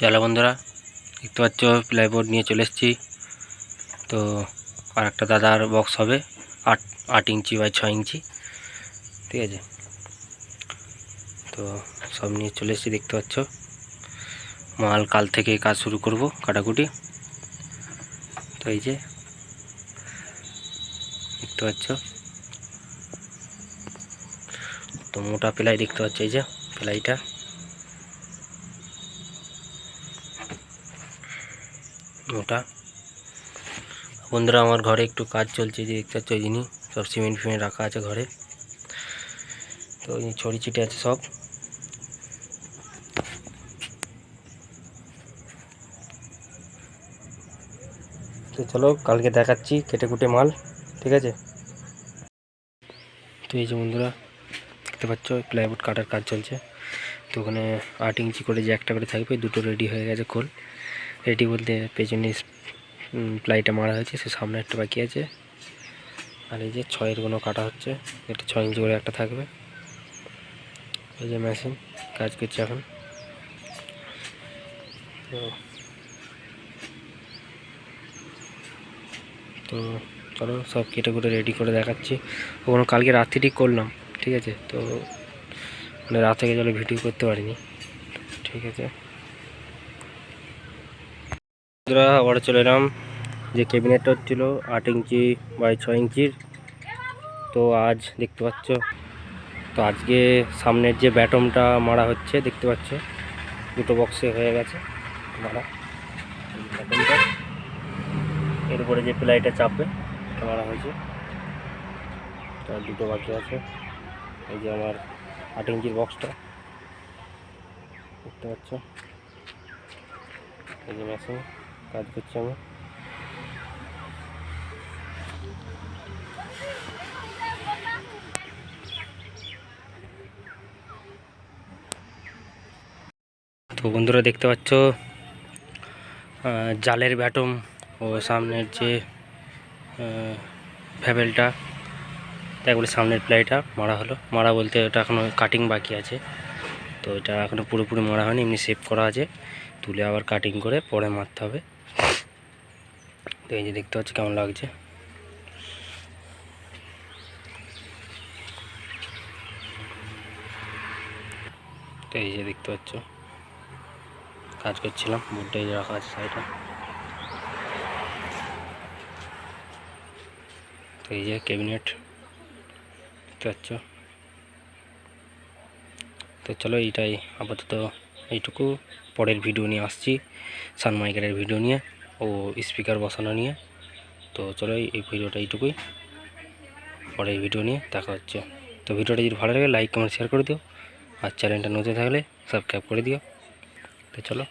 চলো বন্ধুরা, দেখতে পাচ্ছ প্লাইবোর্ড নিয়ে চলে এসেছি। তো আর একটা দাদার বক্স হবে, আট আট ইঞ্চি বাই ছয় ইঞ্চি। ঠিক আছে? তো সব নিয়ে চলে এসেছি, দেখতে পাচ্ছ। মাল কাল থেকে কাজ শুরু করব, কাটাকুটি। তো এই যে, দেখতে পাচ্ছ। তো মোটা প্লাই দেখতে পাচ্ছ, এই যে প্লাইটা। মোটা বন্ধুরা, আমার ঘরে একটু কাজ চলছে যে দেখতে পাচ্ছ ওই জিনিস সব সিমেন্ট ফিমেন্ট রাখা আছে ঘরে। তো এই ছড়ি ছিটে আছে সব। তো চলো, কালকে দেখাচ্ছি কেটে কুটে মাল, ঠিক আছে? তো এই যে বন্ধুরা, দেখতে পাচ্ছ প্লাইউড কাটার কাজ চলছে। তো ওখানে আট ইঞ্চি করে যে একটা করে থাকবে, দুটো রেডি হয়ে গেছে খোল। রেডি বলতে পেছনে প্লাইটা মারা হয়েছে, সে সামনে একটা বাকি আছে। আর এই যে ছয়ের কোনো কাটা হচ্ছে, এটা ছয় ইঞ্চি করে একটা থাকবে। এই যে মেশিন কাজ করছে এখন। তো চলো, সব কেটে কুটে রেডি করে দেখাচ্ছি। ওখানে কালকে রাত্রি ঠিক করলাম, ঠিক আছে? তো মানে রাত থেকে চলো ভিডিও করতে পারিনি। ঠিক আছে? বন্ধুরা আবার চলে এলাম। যে ক্যাবিনেটটা হচ্ছিল আট ইঞ্চি বাই ছয় ইঞ্চির। তো আজ দেখতে পাচ্ছ, তো আজকে সামনের যে ব্যাটমটা মারা হচ্ছে, দেখতে পাচ্ছ, দুটো বক্সে হয়ে গেছে। মারা। ব্যাটমটা এরপরে যে প্লাইটা চাপবে মারা হয়েছে। তার দুটো বাকি আছে। এই যে আমার আট ইঞ্চির বক্সটা দেখতে পাচ্ছ? এই যে মেশিন কাজ করছি আমি। তো বন্ধুরা দেখতে পাচ্ছ জালের ব্যাটম ও সামনের যে ফ্যাবেলটা তাই বলে সামনের প্লাইটা মারা হলো। মারা বলতে ওটা এখনও কাটিং বাকি আছে। তো এটা এখনও পুরোপুরি মারা হয়নি, এমনি সেভ করা আছে। তুলে আবার কাটিং করে পরে মারতে হবে। তো এই যে দেখতে পাচ্ছি কেমন লাগছে। তো এই যে দেখতে পাচ্ছ। কাজ করছিলাম বোর্ডটা এই যে রাখা আছে সাইডে তো এই যে ক্যাবিনেট দেখতে পাচ্ছ। তো চলো এইটাই, আপাতত এইটুকু। পরের ভিডিও নিয়ে আসছি, সানমাইকারের ভিডিও নিয়ে। ও স্পিকার বসানো নিয়ে। তো চলো এই ভিডিওটা এইটুকুই। পরের ভিডিও নিয়ে দেখা হচ্ছে। তো ভিডিওটা যদি ভালো লাগে লাইক কমেন্ট শেয়ার করে দিও। আর চ্যানেলটা নতুন থাকলে সাবস্ক্রাইব করে দিও। তো চলো।